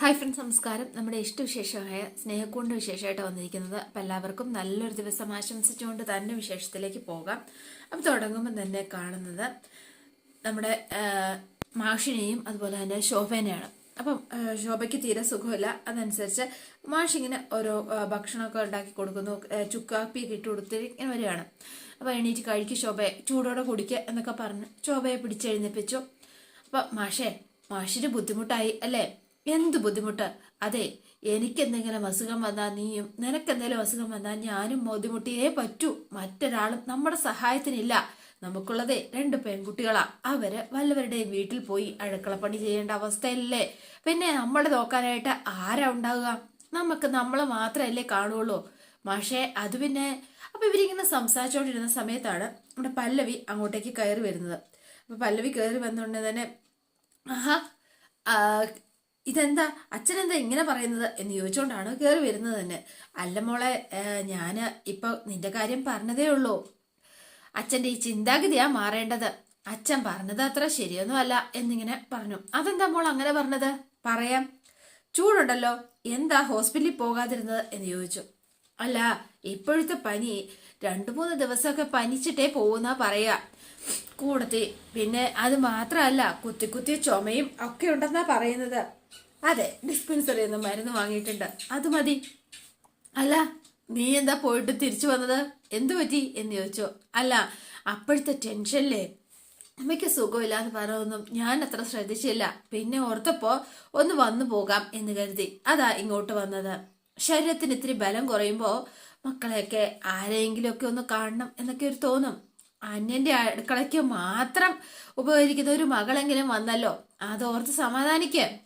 Hi friends നമസ്കാരം. നമ്മുടെ ഇഷ്ടവിശേഷമായ സ്നേഹക്കൂണ്ട് വിശേഷമായിട്ട് വന്നിരിക്കുന്നത് അപ്പം എല്ലാവർക്കും നല്ലൊരു ദിവസം ആശംസിച്ചുകൊണ്ട് തന്നെ വിശേഷത്തിലേക്ക് പോകാം. അപ്പം തുടങ്ങുമ്പോൾ തന്നെ കാണുന്നത് നമ്മുടെ മാഷിനെയും അതുപോലെ തന്നെ ശോഭനെയാണ്. അപ്പം ശോഭയ്ക്ക് തീരെ സുഖമില്ല. അതനുസരിച്ച് മാഷിങ്ങനെ ഓരോ ഭക്ഷണമൊക്കെ ഉണ്ടാക്കി കൊടുക്കുന്നു. ചുക്കാപ്പി ഇട്ട് കൊടുത്ത് ഇങ്ങനെ വരികയാണ്. അപ്പോൾ എണീറ്റ് കഴിക്ക് ശോഭയെ ചൂടോടെ കുടിക്കുക എന്നൊക്കെ പറഞ്ഞ് ശോഭയെ പിടിച്ചെഴുന്നേപ്പിച്ചു. അപ്പം മാഷേ മാഷിന് ബുദ്ധിമുട്ടായി അല്ലേ? എന്ത് ബുദ്ധിമുട്ട്? അതെ എനിക്കെന്തെങ്കിലും അസുഖം വന്നാൽ നീയും നിനക്കെന്തെങ്കിലും അസുഖം വന്നാൽ ഞാനും ബുദ്ധിമുട്ടിയേ പറ്റൂ. മറ്റൊരാളും നമ്മുടെ സഹായത്തിനില്ല. നമുക്കുള്ളതേ രണ്ട് പെൺകുട്ടികളാ. അവർ വല്ലവരുടെ വീട്ടിൽ പോയി അടുക്കളപ്പണി ചെയ്യേണ്ട അവസ്ഥയല്ലേ. പിന്നെ നമ്മളെ നോക്കാനായിട്ട് ആരാ ഉണ്ടാവുക? നമുക്ക് നമ്മളെ മാത്രമല്ലേ കാണുള്ളൂ. മാഷേ അത് പിന്നെ. അപ്പൊ ഇവരിങ്ങനെ സംസാരിച്ചുകൊണ്ടിരുന്ന സമയത്താണ് നമ്മുടെ പല്ലവി അങ്ങോട്ടേക്ക് കയറി വരുന്നത്. അപ്പൊ പല്ലവി കയറി വന്നുകൊണ്ട് തന്നെ ആഹാ ഇതെന്താ? അച്ഛനെന്താ ഇങ്ങനെ പറയുന്നത്? എന്ന് ചോദിച്ചുകൊണ്ടാണ് കയറി വരുന്നത് തന്നെ. അല്ല മോളെ ഞാൻ ഇപ്പൊ നിന്റെ കാര്യം പറഞ്ഞതേ ഉള്ളൂ. അച്ഛന്റെ ഈ ചിന്താഗതിയാ മാറേണ്ടത്. അച്ഛൻ പറഞ്ഞത് അത്ര ശരിയൊന്നും അല്ല എന്നിങ്ങനെ പറഞ്ഞു. അതെന്താ മോൾ അങ്ങനെ പറഞ്ഞത്? പറയാം. ചൂടുണ്ടല്ലോ. എന്താ ഹോസ്പിറ്റലിൽ പോകാതിരുന്നത്? എന്ന് ചോദിച്ചു. അല്ല ഇപ്പോഴത്തെ പനി രണ്ടു മൂന്ന് ദിവസമൊക്കെ പനിച്ചിട്ടേ പോകുന്ന പറയാ കൂടത്തി. പിന്നെ അത് മാത്രമല്ല കുത്തി കുത്തി ചുമയും ഒക്കെ ഉണ്ടെന്നാ പറയുന്നത്. അതെ ഡിസ്പെൻസറിൽ നിന്ന് മരുന്ന് വാങ്ങിയിട്ടുണ്ട്. അത് മതി. അല്ല നീ എന്താ പോയിട്ട് തിരിച്ചു വന്നത്? എന്തു പറ്റി? എന്ന് ചോദിച്ചു. അല്ല അപ്പോഴത്തെ ടെൻഷനിലേ അമ്മയ്ക്ക് സുഖമില്ല എന്ന് പറഞ്ഞൊന്നും ഞാൻ അത്ര ശ്രദ്ധിച്ചില്ല. പിന്നെ ഓർത്തപ്പോ ഒന്ന് വന്നു പോകാം എന്ന് കരുതി. അതാ ഇങ്ങോട്ട് വന്നത്. ശരീരത്തിന് ഇത്തിരി ബലം കുറയുമ്പോ മക്കളെയൊക്കെ ആരെയെങ്കിലും ഒക്കെ ഒന്ന് കാണണം എന്നൊക്കെ ഒരു തോന്നും. അന്യന്റെ അടുക്കളയ്ക്ക് മാത്രം ഉപകരിക്കുന്ന ഒരു മകളെങ്കിലും വന്നല്ലോ. അതോർത്ത് സമാധാനിക്ക്.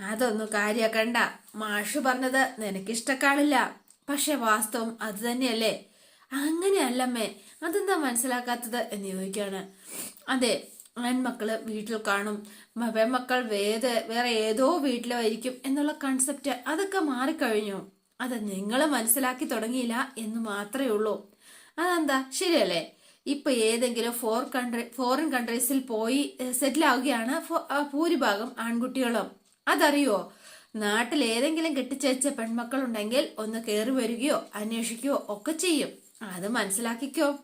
അതൊന്നും കാര്യാക്കണ്ട. മാഷ് പറഞ്ഞത് നിനക്കിഷ്ടക്കാളില്ല. പക്ഷെ വാസ്തവം അത് തന്നെയല്ലേ? അങ്ങനെയല്ലമ്മേ. അതെന്താ മനസ്സിലാക്കാത്തത് എന്ന് ചോദിക്കുകയാണ് അതെ ആൺമക്കൾ വീട്ടിൽ കാണും. പെൺമക്കൾ വേറെ വേറെ ഏതോ വീട്ടിലോ ആയിരിക്കും എന്നുള്ള കൺസെപ്റ്റ് അതൊക്കെ മാറിക്കഴിഞ്ഞു. അത് നിങ്ങൾ മനസ്സിലാക്കി തുടങ്ങിയില്ല എന്ന് മാത്രമേ ഉള്ളൂ. അതെന്താ? ശരിയല്ലേ? ഇപ്പൊ ഏതെങ്കിലും ഫോർ കൺട്രി ഫോറിൻ കൺട്രീസിൽ പോയി സെറ്റിൽ ആവുകയാണ് ഭൂരിഭാഗം ആൺകുട്ടികളും. അതറിയോ? നാട്ടിൽ ഏതെങ്കിലും കെട്ടിച്ചേച്ച പെൺമക്കൾ ഉണ്ടെങ്കിൽ ഒന്ന് കയറി വരികയോ അന്വേഷിക്കുകയോ ഒക്കെ ചെയ്യും. അത് മനസ്സിലാക്കിക്കോ.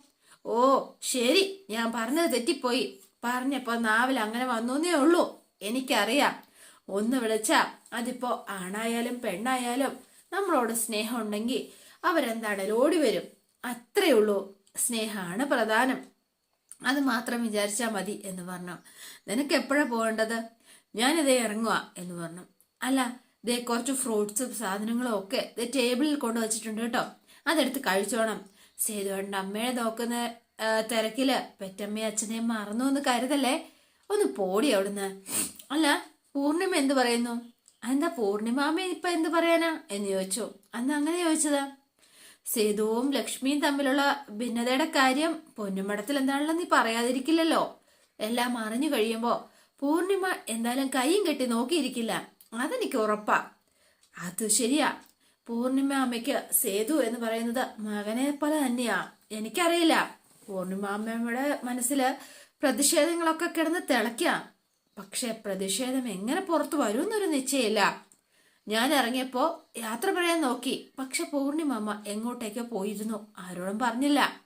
ഓ ശരി. ഞാൻ പറഞ്ഞത് തെറ്റിപ്പോയി. പറഞ്ഞപ്പോ നാവിൽ അങ്ങനെ വന്നേ ഉള്ളൂ. എനിക്കറിയാം. ഒന്ന് വിളിച്ചാ അതിപ്പോ ആണായാലും പെണ്ണായാലും നമ്മളോട് സ്നേഹം ഉണ്ടെങ്കിൽ അവരെന്താണേലും ഓടി വരും. അത്രേ ഉള്ളൂ. സ്നേഹമാണ് പ്രധാനം. അത് മാത്രം വിചാരിച്ചാൽ മതി എന്ന് പറഞ്ഞു. നിനക്ക് എപ്പോഴാണ് പോകേണ്ടത്? ഞാനിതേ ഇറങ്ങുക എന്ന് പറഞ്ഞു. അല്ല ദേ കുറച്ച് ഫ്രൂട്ട്സും സാധനങ്ങളും ഒക്കെ ദേ ടേബിളിൽ കൊണ്ടു വച്ചിട്ടുണ്ട് കേട്ടോ. അതെടുത്ത് കഴിച്ചോണം. സേതുവേണ്ട അമ്മയെ നോക്കുന്ന തിരക്കിൽ പെറ്റമ്മയും അച്ഛനെയും മറന്നു എന്ന് കരുതല്ലേ? ഒന്ന് പോടി അവിടുന്ന്. അല്ല പൂർണിമ എന്ത് പറയുന്നു? എന്താ പൂർണിമാമ ഇപ്പൊ എന്ത് പറയാനാ? എന്ന് ചോദിച്ചു. അന്ന് അങ്ങനെ ചോദിച്ചതാ. സേതുവും ലക്ഷ്മിയും തമ്മിലുള്ള ഭിന്നതയുടെ കാര്യം പൊന്നുമടത്തിൽ എന്താണല്ലോ നീ പറയാതിരിക്കില്ലല്ലോ? എല്ലാം അറിഞ്ഞു കഴിയുമ്പോ പൂർണിമ എന്തായാലും കൈയും കെട്ടി നോക്കിയിരിക്കില്ല. അതെനിക്ക് ഉറപ്പാ. അത് ശരിയാ. പൂർണിമ അമ്മയ്ക്ക് സേതു എന്ന് പറയുന്നത് മകനെ പോലെ തന്നെയാ. എനിക്കറിയില്ല. പൂർണിമ അമ്മയുടെ മനസ്സിൽ പ്രതിഷേധങ്ങളൊക്കെ കിടന്ന് തിളയ്ക്കാം. പക്ഷെ പ്രതിഷേധം എങ്ങനെ പുറത്തു വരും എന്നൊരു നിശ്ചയമില്ല. ഞാൻ ഇറങ്ങിയപ്പോ യാത്ര പറയാൻ നോക്കി. പക്ഷെ പൂർണിമമ്മ എങ്ങോട്ടേക്കോ പോയിരുന്നു. ആരോടും പറഞ്ഞില്ല.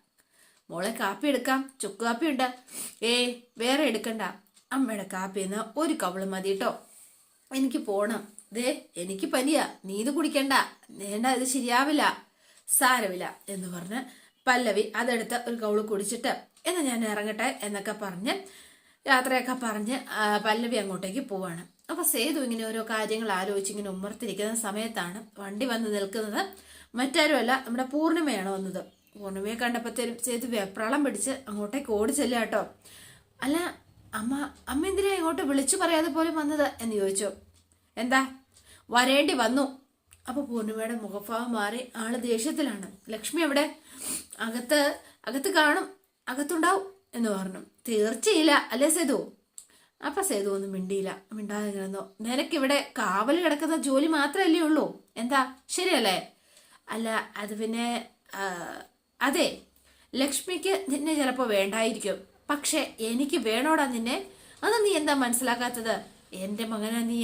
മോളെ കാപ്പി എടുക്കാം. ചുക്ക് കാപ്പി ഉണ്ട് ഏയ് വേറെ എടുക്കണ്ട. അമ്മയുടെ കാപ്പിന്ന് ഒരു കവൾ മതി കേട്ടോ എനിക്ക് പോണം. ദേ എനിക്ക് പനിയാ. നീ ഇത് കുടിക്കണ്ട. വേണ്ട ഇത് ശരിയാവില്ല. സാരമില്ല എന്ന് പറഞ്ഞ് പല്ലവി അതെടുത്ത് ഒരു കവൾ കുടിച്ചിട്ട് എന്നാ ഞാൻ ഇറങ്ങട്ടെ എന്നൊക്കെ പറഞ്ഞ് യാത്രയൊക്കെ പറഞ്ഞ് പല്ലവി അങ്ങോട്ടേക്ക് പോവാണ്. അപ്പൊ സേതു ഇങ്ങനെ ഓരോ കാര്യങ്ങൾ ആലോചിച്ച് ഇങ്ങനെ ഉമ്മർത്തിരിക്കുന്ന സമയത്താണ് വണ്ടി വന്ന് നിൽക്കുന്നത്. മറ്റാരുമല്ല നമ്മുടെ പൂർണിമയാണ് വന്നത്. പൂർണിമയെ കണ്ടപ്പോഴത്തേനും സേതു വെപ്രാളം പിടിച്ച് അങ്ങോട്ടേക്ക് ഓടി ചെല്ലുക കേട്ടോ. അല്ല അമ്മ അമ്മ എന്തിനാ ഇങ്ങോട്ട് വിളിച്ചു പറയാതെ പോലും വന്നത്? എന്ന് ചോദിച്ചു. എന്താ? വരേണ്ടി വന്നു. അപ്പൊ പൂർണിമയുടെ മുഖഭാവം മാറി ആൾ ദേഷ്യത്തിലാണ്. ലക്ഷ്മി എവിടെ? അകത്ത് അകത്ത് കാണും അകത്തുണ്ടാവും എന്ന് പറഞ്ഞു. തീർച്ചയില്ല അല്ലേ സേതു? അപ്പൊ സേതു ഒന്നും മിണ്ടിയില്ല. മിണ്ടാതെ കിടന്നു നിനക്കിവിടെ കാവൽ കിടക്കുന്ന ജോലി മാത്രമല്ലേ ഉള്ളൂ? എന്താ? ശരിയല്ലേ? അല്ല അത് പിന്നെ അതെ ലക്ഷ്മിക്ക് നിന്നെ ചിലപ്പോ വേണ്ടായിരിക്കും. പക്ഷെ എനിക്ക് വേണോടാ നിന്നെ. അത് നീ എന്താ മനസ്സിലാക്കാത്തത്? എന്റെ മകനാ നീ.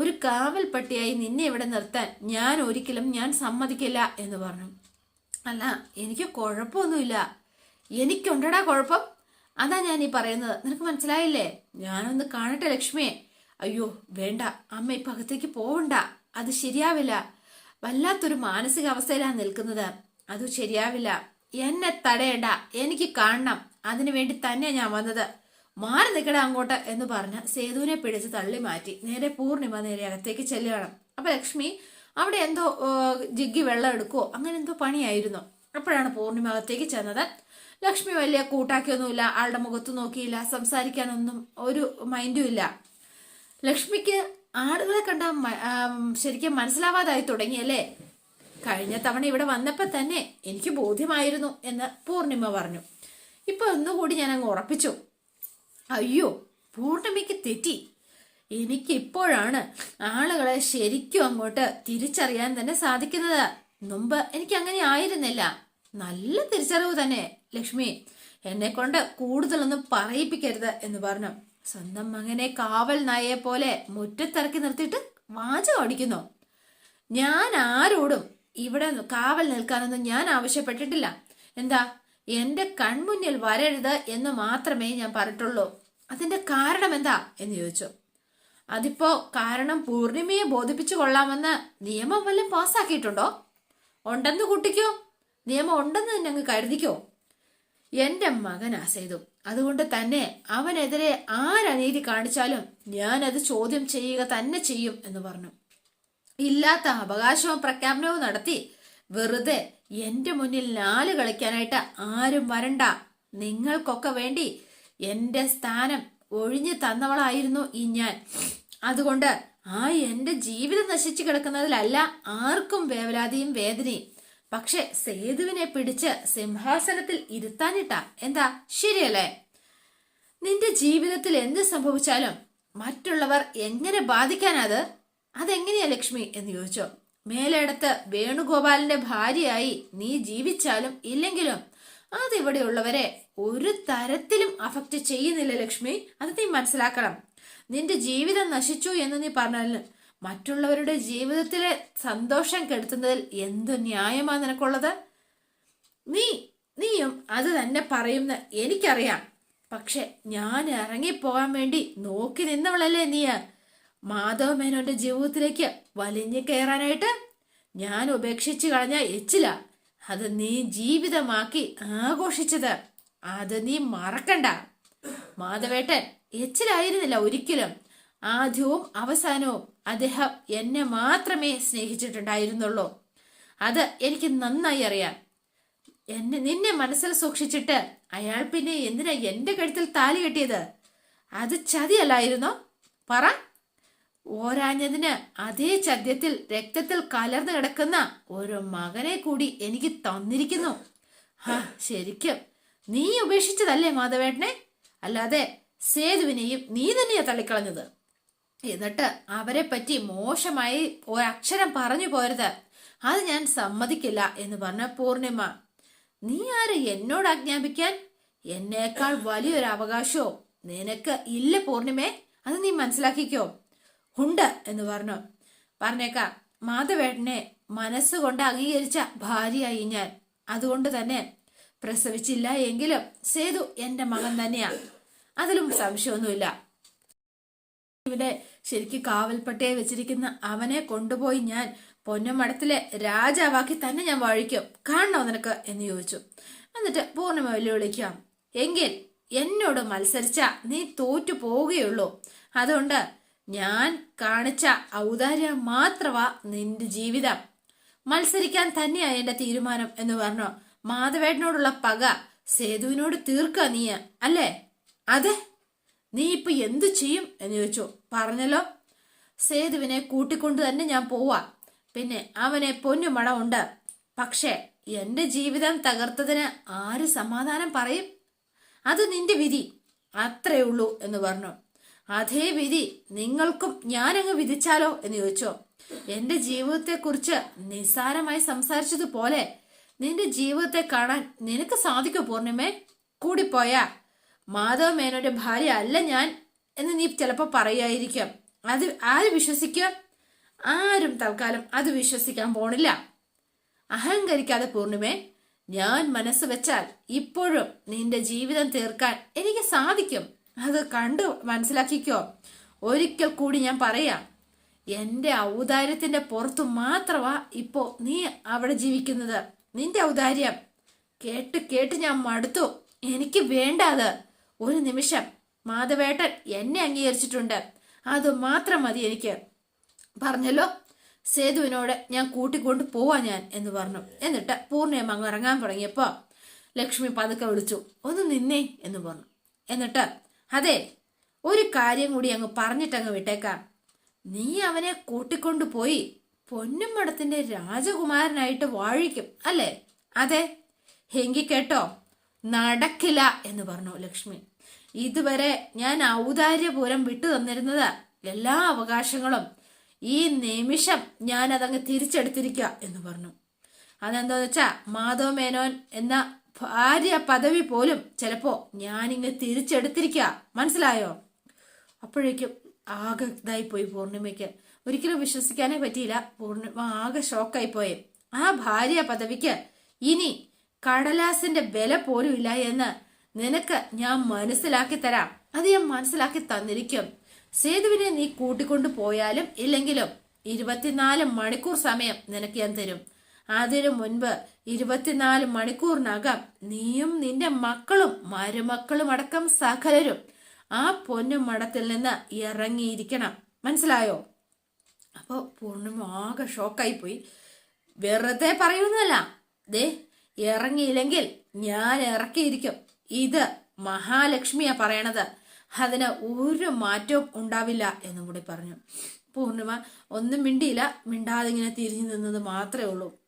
ഒരു കാവൽ പട്ടിയായി നിന്നെ ഇവിടെ നിർത്താൻ ഞാൻ ഒരിക്കലും ഞാൻ സമ്മതിക്കില്ല എന്ന് പറഞ്ഞു. അല്ല എനിക്ക് കുഴപ്പമൊന്നുമില്ല. എനിക്കുണ്ടടാ കുഴപ്പം. അതാ ഞാൻ ഈ പറയുന്നത്. നിനക്ക് മനസ്സിലായില്ലേ? ഞാനൊന്ന് കാണട്ടെ ലക്ഷ്മിയെ അയ്യോ വേണ്ട. അമ്മ ഇപ്പൊ അകത്തേക്ക് പോവണ്ട. അത് ശരിയാവില്ല. വല്ലാത്തൊരു മാനസികാവസ്ഥയിലാണ് നിൽക്കുന്നത്. അത് ശരിയാവില്ല. എന്നെ തടയണ്ട. എനിക്ക് കാണണം. അതിനു വേണ്ടി തന്നെ ഞാൻ വന്നത്. മാറി നിൽക്കട അങ്ങോട്ട് എന്ന് പറഞ്ഞ് സേതുവിനെ പിടിച്ച് തള്ളി മാറ്റി. നേരെ പൂർണിമ നേരെ അകത്തേക്ക് ചെല്ലുകയാണ്. അപ്പൊ ലക്ഷ്മി അവിടെ എന്തോ ജിഗ്ഗി വെള്ളം എടുക്കുവോ? അങ്ങനെ എന്തോ പണിയായിരുന്നു. അപ്പോഴാണ് പൂർണിമ അകത്തേക്ക് ചെന്നത്. ലക്ഷ്മി വലിയ കൂട്ടാക്കിയൊന്നുമില്ല. ആളുടെ മുഖത്ത് നോക്കിയില്ല. സംസാരിക്കാനൊന്നും ഒരു മൈൻഡും ഇല്ല. ലക്ഷ്മിക്ക് ആളുകളെ കണ്ട ശരിക്കും മനസ്സിലാവാതായി തുടങ്ങി അല്ലേ? കഴിഞ്ഞ തവണ ഇവിടെ വന്നപ്പോൾ തന്നെ എനിക്ക് ബോധ്യമായിരുന്നു എന്ന് പൂർണിമ പറഞ്ഞു. ഇപ്പൊ ഒന്നുകൂടി ഞാൻ അങ്ങ് ഉറപ്പിച്ചു. അയ്യോ പൂർണിമയ്ക്ക് തെറ്റി. എനിക്കിപ്പോഴാണ് ആളുകളെ ശരിക്കും അങ്ങോട്ട് തിരിച്ചറിയാൻ തന്നെ സാധിക്കുന്നത്. മുമ്പ് എനിക്ക് അങ്ങനെ ആയിരുന്നില്ല. നല്ല തിരിച്ചറിവ് തന്നെ ലക്ഷ്മി. എന്നെ കൊണ്ട് കൂടുതലൊന്നും പറയിപ്പിക്കരുത് എന്ന് പറഞ്ഞു. സ്വന്തം അങ്ങനെ കാവൽ നായയെ പോലെ മുറ്റത്തിറക്കി നിർത്തിയിട്ട് വാചകം അടിക്കുന്നു ഞാൻ ആരോടും ഇവിടെ കാവൽ നിൽക്കാനൊന്നും ഞാൻ ആവശ്യപ്പെട്ടിട്ടില്ല. എന്താ? എന്റെ കൺമുന്നിൽ വരരുത് എന്ന് മാത്രമേ ഞാൻ പറഞ്ഞിട്ടുള്ളൂ. അതിന്റെ കാരണം എന്താ എന്ന് ചോദിച്ചു. അതിപ്പോ കാരണം പൂർണിമയെ ബോധിപ്പിച്ചു കൊള്ളാമെന്ന് നിയമം വല്ലതും പാസ്സാക്കിയിട്ടുണ്ടോ ഉണ്ടെന്ന് കുട്ടിക്കോ. നിയമം ഉണ്ടെന്ന് തന്നെ അങ്ങ് കരുതിക്കോ. എന്റെ മകനാ സേതു അതുകൊണ്ട് തന്നെ അവനെതിരെ ആരനീതി കാണിച്ചാലും ഞാൻ അത് ചോദ്യം ചെയ്യുക തന്നെ ചെയ്യും എന്ന് പറഞ്ഞു. ഇല്ലാത്ത അവകാശവും പ്രഖ്യാപനവും നടത്തി വെറുതെ എന്റെ മുന്നിൽ നാല് കളിക്കാനായിട്ട് ആരും വരണ്ട. നിങ്ങൾക്കൊക്കെ വേണ്ടി എന്റെ സ്ഥാനം ഒഴിഞ്ഞു തന്നവളായിരുന്നു ഈ ഞാൻ. അതുകൊണ്ട് ആ എന്റെ ജീവിതം നശിച്ചു കിടക്കുന്നതിലല്ല ആർക്കും വേവലാതിയും വേദനയും. പക്ഷെ സേതുവിനെ പിടിച്ച് സിംഹാസനത്തിൽ ഇരുത്താനിട്ടാ. എന്താ? ശരിയല്ലേ? നിന്റെ ജീവിതത്തിൽ എന്ത് സംഭവിച്ചാലും മറ്റുള്ളവർ എങ്ങനെ ബാധിക്കാനത്? അതെങ്ങനെയാ ലക്ഷ്മി എന്ന് ചോദിച്ചു. മേലെടുത്ത് വേണുഗോപാലിന്റെ ഭാര്യയായി നീ ജീവിച്ചാലും ഇല്ലെങ്കിലും അതിവിടെയുള്ളവരെ ഒരു തരത്തിലും അഫക്റ്റ് ചെയ്യുന്നില്ല ലക്ഷ്മി. അത് നീ മനസ്സിലാക്കണം. നിന്റെ ജീവിതം നശിച്ചു എന്ന് നീ പറഞ്ഞാൽ മറ്റുള്ളവരുടെ ജീവിതത്തിലെ സന്തോഷം കെടുത്തുന്നതിൽ എന്തു ന്യായമാണ് നിനക്കുള്ളത്? നീ നീയും അത് തന്നെ പറയുന്ന എനിക്കറിയാം. പക്ഷെ ഞാൻ ഇറങ്ങിപ്പോകാൻ വേണ്ടി നോക്കി നിന്നവളല്ലേ നീ? മാധവ മേനോന്റെ ജീവിതത്തിലേക്ക് വലിഞ്ഞു കയറാനായിട്ട് ഞാൻ ഉപേക്ഷിച്ചു കളഞ്ഞ എച്ചില അത് നീ ജീവിതമാക്കി ആഘോഷിച്ചത്. അത് നീ മറക്കണ്ട. മാധവേട്ടൻ എച്ചിലായിരുന്നില്ല ഒരിക്കലും. ആദ്യവും അവസാനവും അദ്ദേഹം എന്നെ മാത്രമേ സ്നേഹിച്ചിട്ടുണ്ടായിരുന്നുള്ളൂ. അത് എനിക്ക് നന്നായി അറിയാം. എന്നെ നിന്നെ മനസ്സിൽ സൂക്ഷിച്ചിട്ട് അയാൾ പിന്നെ എന്തിനാ എന്റെ കഴുത്തിൽ താലി കെട്ടിയത്? അത് ചതിയല്ലായിരുന്നോ? പറ. ഓരാഞ്ഞതിന് അതേ ചദ്യത്തിൽ രക്തത്തിൽ കലർന്നു കിടക്കുന്ന ഒരു മകനെ കൂടി എനിക്ക് തന്നിരിക്കുന്നു. ഹാ ശരിക്കും. നീ ഉപേക്ഷിച്ചതല്ലേ മാധവേട്ടനെ? അല്ലാതെ സേതുവിനെയും നീ തന്നെയാ തള്ളിക്കളഞ്ഞത്. എന്നിട്ട് അവരെ പറ്റി മോശമായി ഒരക്ഷരം പറഞ്ഞു പോരുത്. അത് ഞാൻ സമ്മതിക്കില്ല എന്ന് പറഞ്ഞ പൂർണിമ നീ ആര് എന്നോട് ആജ്ഞാപിക്കാൻ? എന്നേക്കാൾ വലിയൊരു അവകാശമോ നിനക്ക് ഇല്ല പൂർണിമേ അത് നീ മനസ്സിലാക്കിക്കോ. ഉണ്ട് എന്ന് പറഞ്ഞു. പറഞ്ഞേക്കാം മാധവേട്ടനെ മനസ്സുകൊണ്ട് അംഗീകരിച്ച ഭാര്യയായി ഞാൻ. അതുകൊണ്ട് തന്നെ പ്രസവിച്ചില്ല എങ്കിലും സേതു എന്റെ മകൻ തന്നെയാ. അതിലും സംശയമൊന്നുമില്ല. ഇവിടെ ശരിക്കും കാവൽപ്പട്ടയെ വെച്ചിരിക്കുന്ന അവനെ കൊണ്ടുപോയി ഞാൻ പൊന്നമടത്തിലെ രാജാവാക്കി തന്നെ ഞാൻ വഴിക്കും. കാണണോ നിനക്ക്? എന്ന് ചോദിച്ചു. എന്നിട്ട് പൂർണിമ വെല്ലുവിളിക്കാം. എങ്കിൽ എന്നോട് മത്സരിച്ച നീ തോറ്റു പോവുകയുള്ളൂ. അതുകൊണ്ട് ഞാൻ കാണിച്ച ഔദാര്യം മാത്രമാ നിന്റെ ജീവിതം. മത്സരിക്കാൻ തന്നെയാ എന്റെ തീരുമാനം എന്ന് പറഞ്ഞു. മാധവേട്ടനോടുള്ള പക സേതുവിനോട് തീർക്കുക നീ അല്ലേ? അതെ നീ ഇപ്പൊ എന്തു ചെയ്യും? എന്ന് ചോദിച്ചു. പറഞ്ഞല്ലോ. സേതുവിനെ കൂട്ടിക്കൊണ്ട് തന്നെ ഞാൻ പോവാ. പിന്നെ അവനെ പൊന്നുമണം ഉണ്ട് പക്ഷേ എന്റെ ജീവിതം തകർത്തതിന് ആര് സമാധാനം പറയും? അത് നിന്റെ വിധി. അത്രേ ഉള്ളൂ എന്ന് പറഞ്ഞു. അതേ വിധി നിങ്ങൾക്കും ഞാനങ്ങ് വിധിച്ചാലോ? എന്ന് ചോദിച്ചോ. എന്റെ ജീവിതത്തെക്കുറിച്ച് നിസ്സാരമായി സംസാരിച്ചതുപോലെ നിന്റെ ജീവിതത്തെ കാണാൻ നിനക്ക് സാധിക്കും പൂർണിമേ? കൂടിപ്പോയാ. മാധവ മേനോന്റെ ഭാര്യ അല്ല ഞാൻ എന്ന് നീ ചിലപ്പോൾ പറയായിരിക്കാം. അത് ആര് വിശ്വസിക്കുക ആരും തൽക്കാലം അത് വിശ്വസിക്കാൻ പോണില്ല. അഹങ്കരിക്കാതെ പൂർണിമേ ഞാൻ മനസ്സ് വെച്ചാൽ ഇപ്പോഴും നിന്റെ ജീവിതം തീർക്കാൻ എനിക്ക് സാധിക്കും. അത് കണ്ടു മനസ്സിലാക്കിക്കോ. ഒരിക്കൽ കൂടി ഞാൻ പറയാം. എന്റെ ഔദാര്യത്തിന്റെ പുറത്തു മാത്രമാ ഇപ്പോ നീ അവിടെ ജീവിക്കുന്നത്. നിന്റെ ഔദാര്യം കേട്ട് കേട്ട് ഞാൻ മടുത്തു. എനിക്ക് വേണ്ട അത്. ഒരു നിമിഷം. മാധവേട്ടൻ എന്നെ അംഗീകരിച്ചിട്ടുണ്ട്. അത് മാത്രം മതി എനിക്ക്. പറഞ്ഞല്ലോ. സേതുവിനോട് ഞാൻ കൂട്ടിക്കൊണ്ട് പോവാ ഞാൻ എന്ന് പറഞ്ഞു. എന്നിട്ട് പൂർണയം അങ്ങ് ഇറങ്ങാൻ തുടങ്ങിയപ്പോ ലക്ഷ്മി പതുക്കെ വിളിച്ചു. ഒന്ന് നിന്നേ എന്ന് പറഞ്ഞു. എന്നിട്ട് അതെ ഒരു കാര്യം കൂടി അങ്ങ് പറഞ്ഞിട്ടങ്ങ് വിട്ടേക്കാം. നീ അവനെ കൂട്ടിക്കൊണ്ടു പോയി പൊന്നും രാജകുമാരനായിട്ട് വാഴിക്കും അല്ലേ? അതെ. ഹെങ്കി കേട്ടോ നടക്കില്ല എന്ന് പറഞ്ഞു ലക്ഷ്മി. ഇതുവരെ ഞാൻ ഔദാര്യപൂരം വിട്ടു തന്നിരുന്നത് എല്ലാ അവകാശങ്ങളും ഈ നിമിഷം ഞാൻ അതങ്ങ് തിരിച്ചെടുത്തിരിക്കുക എന്ന് പറഞ്ഞു. അതെന്താന്ന് വെച്ചാ മാധവ് മേനോൻ എന്ന ഭാര്യ പദവി പോലും ചിലപ്പോ ഞാനിങ്ങ് തിരിച്ചെടുത്തിരിക്കുക മനസ്സിലായോ? അപ്പോഴേക്കും ആകെ ഇതായി പോയി പൂർണിമയ്ക്ക് ഒരിക്കലും വിശ്വസിക്കാനേ പറ്റിയില്ല. പൂർണിമ ആകെ ഷോക്കായി പോയി ആ ഭാര്യ പദവിക്ക് ഇനി കടലാസിന്റെ വില പോലും ഇല്ല എന്ന് നിനക്ക് ഞാൻ മനസ്സിലാക്കി തരാം. അത് ഞാൻ മനസ്സിലാക്കി തന്നിരിക്കും. സേതുവിനെ നീ കൂട്ടിക്കൊണ്ടു പോയാലും ഇല്ലെങ്കിലും ഇരുപത്തിനാല് മണിക്കൂർ സമയം നിനക്ക് ഞാൻ തരും. അതിനു മുൻപ് ഇരുപത്തിനാല് മണിക്കൂറിനകം നീയും നിന്റെ മക്കളും മരുമക്കളും അടക്കം സകലരും ആ പൊന്നു മഠത്തിൽ നിന്ന് ഇറങ്ങിയിരിക്കണം. മനസ്സിലായോ? അപ്പോൾ പൂർണിമ ആകെ ഷോക്കായി പോയി വെറുതെ പറയുന്നതല്ല. ദേ ഇറങ്ങിയില്ലെങ്കിൽ ഞാൻ ഇറക്കിയിരിക്കും. ഇത് മഹാലക്ഷ്മിയാ പറയണത്. അതിന് ഒരു മാറ്റവും ഉണ്ടാവില്ല എന്നും കൂടി പറഞ്ഞു. പൂർണിമ ഒന്നും മിണ്ടിയില്ല. മിണ്ടാതെ ഇങ്ങനെ തിരിഞ്ഞു നിന്നത് മാത്രമേ ഉള്ളൂ.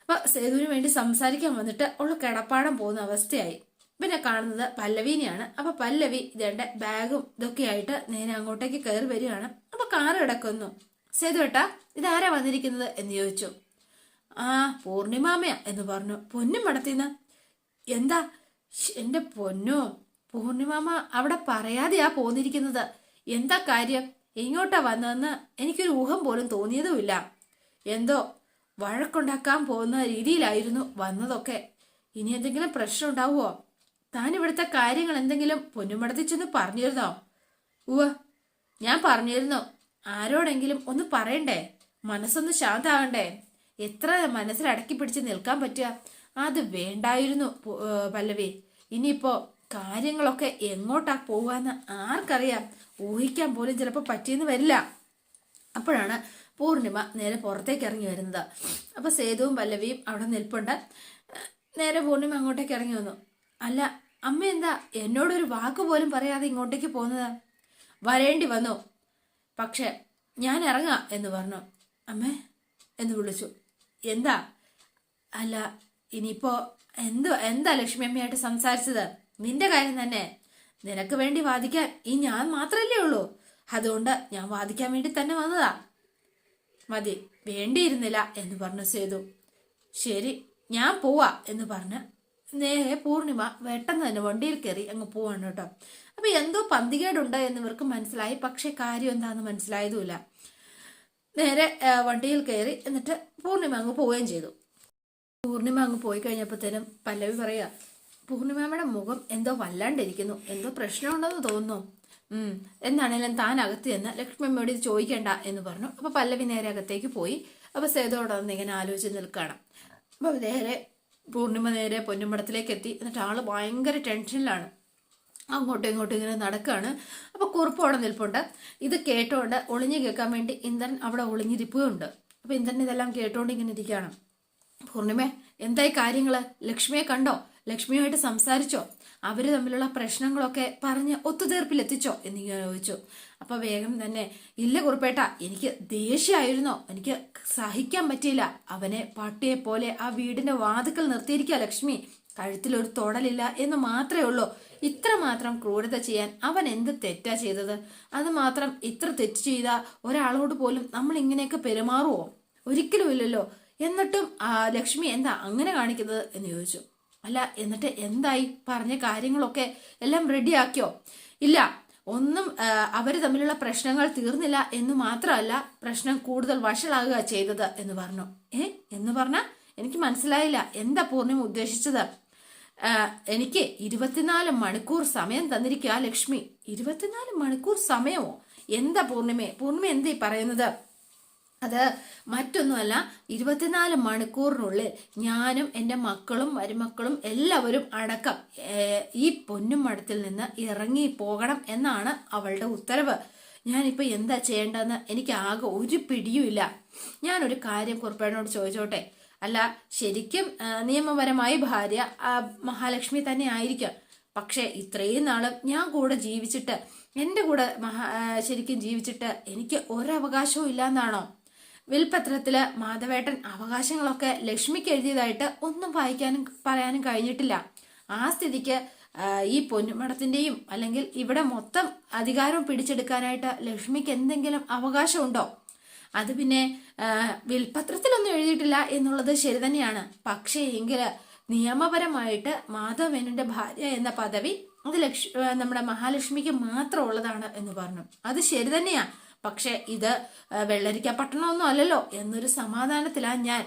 അപ്പൊ സേതുവിന് വേണ്ടി സംസാരിക്കാൻ വന്നിട്ട് ഉള്ള കിടപ്പാടം പോകുന്ന അവസ്ഥയായി. പിന്നെ കാണുന്നത് പല്ലവീനെയാണ്. അപ്പൊ പല്ലവി ഇതേണ്ട ബാഗും ഇതൊക്കെ ആയിട്ട് നേരെ അങ്ങോട്ടേക്ക് കയറി വരികയാണ്. അപ്പൊ കാറ് കിടക്കുന്നു. സേതുവേട്ടാ ഇതാരാ വന്നിരിക്കുന്നത് എന്ന് ചോദിച്ചു. ആ പൂർണിമാമയാ എന്ന് പറഞ്ഞു. പൊന്നും മടത്തിന്ന്. എന്താ? എന്റെ പൊന്നോ പൂർണിമാമ അവിടെ പറയാതെയാ പോന്നിരിക്കുന്നത്. എന്താ കാര്യം? ഇങ്ങോട്ടാ വന്നതെന്ന് എനിക്കൊരു ഊഹം പോലും തോന്നിയതുമില്ല. എന്തോ വഴക്കുണ്ടാക്കാൻ പോകുന്ന രീതിയിലായിരുന്നു വന്നതൊക്കെ. ഇനി എന്തെങ്കിലും പ്രശ്നം ഉണ്ടാവുമോ താൻ ഇവിടുത്തെ കാര്യങ്ങൾ എന്തെങ്കിലും പൊന്നുമടത്തി ചെന്ന് പറഞ്ഞിരുന്നോ? ഉവ ഞാൻ പറഞ്ഞിരുന്നു. ആരോടെങ്കിലും ഒന്ന് പറയണ്ടേ? മനസ്സൊന്ന് ശാന്താവണ്ടേ? എത്ര മനസ്സിൽ അടക്കി പിടിച്ച് നിൽക്കാൻ പറ്റുക? അത് വേണ്ടായിരുന്നു പല്ലവി. ഇനിയിപ്പോ കാര്യങ്ങളൊക്കെ എങ്ങോട്ടാ പോവാന്ന് ആർക്കറിയാം. ഊഹിക്കാൻ പോലും ചിലപ്പോൾ പറ്റിയെന്ന് വരില്ല. അപ്പോഴാണ് പൂർണിമ നേരെ പുറത്തേക്ക് ഇറങ്ങി വരുന്നത്. അപ്പൊ സേതുവും പല്ലവിയും അവിടെ നിൽപ്പുണ്ട്. നേരെ പൂർണിമ അങ്ങോട്ടേക്ക് ഇറങ്ങി വന്നു. അല്ല അമ്മ എന്താ എന്നോടൊരു വാക്ക് പോലും പറയാതെ ഇങ്ങോട്ടേക്ക് പോകുന്നത്? വരേണ്ടി വന്നു. പക്ഷെ ഞാൻ ഇറങ്ങാം എന്ന് പറഞ്ഞു. അമ്മേ എന്ന് വിളിച്ചു. എന്താ? അല്ല ഇനിയിപ്പോ എന്തോ എന്താ ലക്ഷ്മി അമ്മയായിട്ട് സംസാരിച്ചത്? നിന്റെ കാര്യം തന്നെ. നിനക്ക് വേണ്ടി വാദിക്കാൻ ഈ ഞാൻ മാത്രല്ലേ ഉള്ളൂ. അതുകൊണ്ട് ഞാൻ വാദിക്കാൻ വേണ്ടി തന്നെ വന്നതാ. മതി വേണ്ടിയിരുന്നില്ല എന്ന് പറഞ്ഞു സേതു. ശരി ഞാൻ പോവാ എന്ന് പറഞ്ഞ് നേരെ പൂർണിമ വെട്ടെന്ന് തന്നെ വണ്ടിയിൽ കയറി അങ്ങ് പോവാണ് കേട്ടോ. അപ്പൊ എന്തോ പന്തികേടുണ്ട് എന്ന് ഇവർക്ക് മനസ്സിലായി. പക്ഷെ കാര്യം എന്താന്ന് മനസ്സിലായതുമില്ല. നേരെ വണ്ടിയിൽ കയറി എന്നിട്ട് പൂർണിമ അങ്ങ് പോവുകയും ചെയ്തു. പൂർണിമ അങ്ങ് പോയി കഴിഞ്ഞപ്പോഴത്തേനും പല്ലവി പറയുക പൂർണിമയുടെ മുഖം എന്തോ വല്ലാണ്ടിരിക്കുന്നു. എന്തോ പ്രശ്നമുണ്ടെന്ന് തോന്നുന്നു. എന്നാണേലും താൻ അകത്ത് ചെന്ന് ലക്ഷ്മിയമ്മയോട് ഇത് ചോദിക്കണ്ട എന്ന് പറഞ്ഞു. അപ്പൊ പല്ലവി നേരെ അകത്തേക്ക് പോയി. അപ്പൊ സേതോടെ വന്ന് ഇങ്ങനെ ആലോചിച്ച് നിൽക്കുകയാണ്. അപ്പൊ നേരെ പൂർണിമ നേരെ പൊന്നുമടത്തിലേക്ക് എത്തി. എന്നിട്ട് ആൾ ഭയങ്കര ടെൻഷനിലാണ്. അങ്ങോട്ടും ഇങ്ങോട്ടും ഇങ്ങനെ നടക്കുകയാണ് അപ്പോൾ കുറുപ്പ് അവിടെ നിൽപ്പുണ്ട്. ഇത് കേട്ടോണ്ട് ഒളിഞ്ഞു കേൾക്കാൻ വേണ്ടി ഇന്ദ്രൻ അവിടെ ഒളിഞ്ഞിരിപ്പുണ്ട്. അപ്പോൾ ഇന്ദ്രൻ ഇതെല്ലാം കേട്ടോണ്ട് ഇങ്ങനെ ഇരിക്കുകയാണ് പൂർണിമ എന്തായി കാര്യങ്ങൾ? ലക്ഷ്മിയെ കണ്ടോ? ലക്ഷ്മിയുമായിട്ട് സംസാരിച്ചോ? അവർ തമ്മിലുള്ള പ്രശ്നങ്ങളൊക്കെ പറഞ്ഞ് ഒത്തുതീർപ്പിലെത്തിച്ചോ? എന്നിങ്ങനെ ചോദിച്ചു. അപ്പോൾ വേഗം തന്നെ ഇല്ല കുറിപ്പേട്ട എനിക്ക് ദേഷ്യമായിരുന്നോ? എനിക്ക് സഹിക്കാൻ പറ്റിയില്ല. അവനെ പട്ടിയെ പോലെ ആ വീടിന്റെ വാതുക്കൽ നിർത്തിയിരിക്കുക ലക്ഷ്മി. കഴുത്തിൽ ഒരു തൊടലില്ല എന്ന് മാത്രമേ ഉള്ളൂ. ഇത്ര മാത്രം ക്രൂരത ചെയ്യാൻ അവൻ എന്ത് തെറ്റാ ചെയ്തത്? അത് മാത്രം ഇത്ര തെറ്റ് ചെയ്ത ഒരാളോട് പോലും നമ്മൾ ഇങ്ങനെയൊക്കെ പെരുമാറുമോ ഒരിക്കലും ഇല്ലല്ലോ. എന്നിട്ടും ലക്ഷ്മി എന്താ അങ്ങനെ കാണിക്കുന്നത് എന്ന് ചോദിച്ചു. അല്ല എന്നിട്ട് എന്തായി? പറഞ്ഞ കാര്യങ്ങളൊക്കെ എല്ലാം റെഡിയാക്കിയോ? ഇല്ല ഒന്നും അവർ തമ്മിലുള്ള പ്രശ്നങ്ങൾ തീർന്നില്ല എന്ന് മാത്രമല്ല പ്രശ്നം കൂടുതൽ വഷളാകുക ചെയ്തത് എന്ന് പറഞ്ഞു. ഏ? എന്ന് പറഞ്ഞാൽ എനിക്ക് മനസ്സിലായില്ല. എന്താ പൂർണിമ ഉദ്ദേശിച്ചത്? എനിക്ക് ഇരുപത്തിനാല് മണിക്കൂർ സമയം തന്നിരിക്കുക ലക്ഷ്മി. ഇരുപത്തിനാല് മണിക്കൂർ സമയമോ? എന്താ പൂർണിമ? പൂർണിമ എന്തേ പറയുന്നത്? അത് മറ്റൊന്നുമല്ല ഇരുപത്തിനാല് മണിക്കൂറിനുള്ളിൽ ഞാനും എന്റെ മക്കളും മരുമക്കളും എല്ലാവരും അടക്കം ഈ പൊന്നും മഠത്തിൽ നിന്ന് ഇറങ്ങി പോകണം എന്നാണ് അവളുടെ ഉത്തരവ്. ഞാനിപ്പോൾ എന്താ ചെയ്യേണ്ടതെന്ന് എനിക്ക് ആകെ ഒരു പിടിയുമില്ല. ഞാനൊരു കാര്യം കുറുപ്പേനോട് ചോദിച്ചോട്ടെ? അല്ല ശരിക്കും നിയമപരമായി ഭാര്യ മഹാലക്ഷ്മി തന്നെ ആയിരിക്കാം. പക്ഷെ ഇത്രയും നാളും ഞാൻ കൂടെ ജീവിച്ചിട്ട് എന്റെ കൂടെ മഹാ ശരിക്കും ജീവിച്ചിട്ട് എനിക്ക് ഒരവകാശവും ഇല്ലാന്നാണോ? വിൽപത്രത്തിൽ മാധവേട്ടൻ അവകാശങ്ങളൊക്കെ ലക്ഷ്മിക്ക് എഴുതിയതായിട്ട് ഒന്നും വായിക്കാനും പറയാനും കഴിഞ്ഞിട്ടില്ല. ആ സ്ഥിതിക്ക് ഈ പൊന്നുമടത്തിന്റെയും അല്ലെങ്കിൽ ഇവിടെ മൊത്തം അധികാരം പിടിച്ചെടുക്കാനായിട്ട് ലക്ഷ്മിക്ക് എന്തെങ്കിലും അവകാശമുണ്ടോ? അത് പിന്നെ വിൽപത്രത്തിലൊന്നും എഴുതിയിട്ടില്ല എന്നുള്ളത് ശരി തന്നെയാണ്. പക്ഷേ എങ്കിൽ നിയമപരമായിട്ട് മാധവേനന്റെ ഭാര്യ എന്ന പദവി അത് ലക്ഷ് നമ്മുടെ മഹാലക്ഷ്മിക്ക് മാത്രം ഉള്ളതാണ് എന്ന് പറഞ്ഞു. അത് ശരി തന്നെയാ. പക്ഷെ ഇത് വെള്ളരിക്ക പട്ടണമൊന്നും അല്ലല്ലോ എന്നൊരു സമാധാനത്തിലാ ഞാൻ.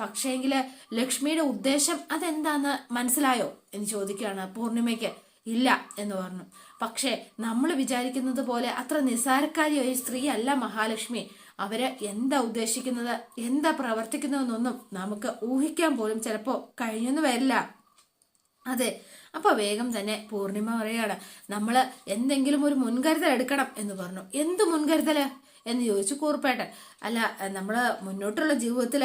പക്ഷേങ്കിൽ ലക്ഷ്മിയുടെ ഉദ്ദേശം അതെന്താന്ന് മനസ്സിലായോ എന്ന് ചോദിക്കുകയാണ് പൂർണിമയ്ക്ക്. ഇല്ല എന്ന് പറഞ്ഞു. പക്ഷെ നമ്മൾ വിചാരിക്കുന്നത് പോലെ അത്ര നിസ്സാരക്കാരിയായ സ്ത്രീ അല്ല മഹാലക്ഷ്മി. അവർ എന്താ ഉദ്ദേശിക്കുന്നത് എന്താ പ്രവർത്തിക്കുന്നതെന്നൊന്നും നമുക്ക് ഊഹിക്കാൻ പോലും ചിലപ്പോ കഴിഞ്ഞെന്ന് വരില്ല. അതെ അപ്പൊ വേഗം തന്നെ പൂർണിമ പറയാണ് നമ്മൾ എന്തെങ്കിലും ഒരു മുൻകരുതൽ എടുക്കണം എന്ന് പറഞ്ഞു. എന്ത് മുൻകരുതൽ? എന്ന് ചോദിച്ചു കൂർപ്പേട്ടൻ. അല്ല നമ്മൾ മുന്നോട്ടുള്ള ജീവിതത്തിൽ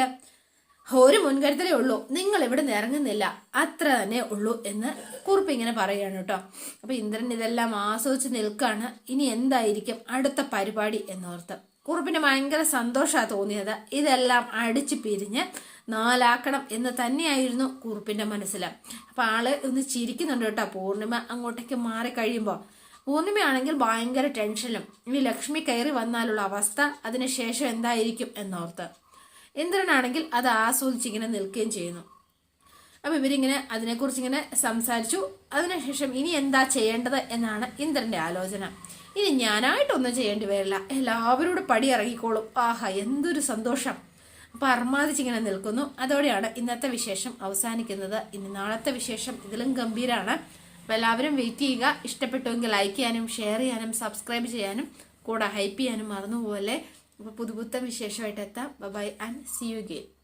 ഒരു മുൻകരുതലേ ഉള്ളൂ. നിങ്ങൾ ഇവിടെ നിന്ന് ഇറങ്ങുന്നില്ല. അത്ര തന്നെ ഉള്ളൂ എന്ന് കുറിപ്പ് ഇങ്ങനെ പറയുകയാണ് കേട്ടോ. അപ്പൊ ഇന്ദ്രൻ ഇതെല്ലാം ആസ്വദിച്ച് നിൽക്കാണ്. ഇനി എന്തായിരിക്കും അടുത്ത പരിപാടി എന്നോർത്ത്. കുറിപ്പിന് ഭയങ്കര സന്തോഷമാണ് തോന്നിയത്. ഇതെല്ലാം അടിച്ചു പിരിഞ്ഞ് നാലാക്കണം എന്ന് തന്നെയായിരുന്നു കുറുപ്പിന്റെ മനസ്സിൽ അപ്പൊ ആൾ ഒന്ന് ചിരിക്കുന്നുണ്ട് കേട്ടോ പൂർണിമ അങ്ങോട്ടേക്ക് മാറി കഴിയുമ്പോൾ പൂർണിമയാണെങ്കിൽ ഭയങ്കര ടെൻഷനിലും. ഇനി ലക്ഷ്മി കയറി വന്നാലുള്ള അവസ്ഥ അതിനുശേഷം എന്തായിരിക്കും എന്നോർത്ത്. ഇന്ദ്രനാണെങ്കിൽ അത് ആസ്വദിച്ചിങ്ങനെ നിൽക്കുകയും ചെയ്യുന്നു. അപ്പൊ ഇവരിങ്ങനെ അതിനെക്കുറിച്ച് ഇങ്ങനെ സംസാരിച്ചു. അതിനുശേഷം ഇനി എന്താ ചെയ്യേണ്ടത് എന്നാണ് ഇന്ദ്രന്റെ ആലോചന. ഇനി ഞാനായിട്ടൊന്നും ചെയ്യേണ്ടി വരില്ല. എല്ലാവരോടും പടി ഇറങ്ങിക്കോളും. ആഹാ എന്തൊരു സന്തോഷം. അപ്പൊ അർമാദിച്ചിങ്ങനെ നിൽക്കുന്നു. അതോടെയാണ് ഇന്നത്തെ വിശേഷം അവസാനിക്കുന്നത്. ഇനി നാളത്തെ വിശേഷം ഇതിലും ഗംഭീരാണ്. അപ്പൊ എല്ലാവരും വെയിറ്റ് ചെയ്യുക. ഇഷ്ടപ്പെട്ടുവെങ്കിൽ ലൈക്ക് ചെയ്യാനും ഷെയർ ചെയ്യാനും സബ്സ്ക്രൈബ് ചെയ്യാനും കൂടെ ഹൈപ്പ് ചെയ്യാനും മറന്നുപോലെ അപ്പൊ പുതുപുത്തൻ വിശേഷമായിട്ട് എത്താം. Bye and see you again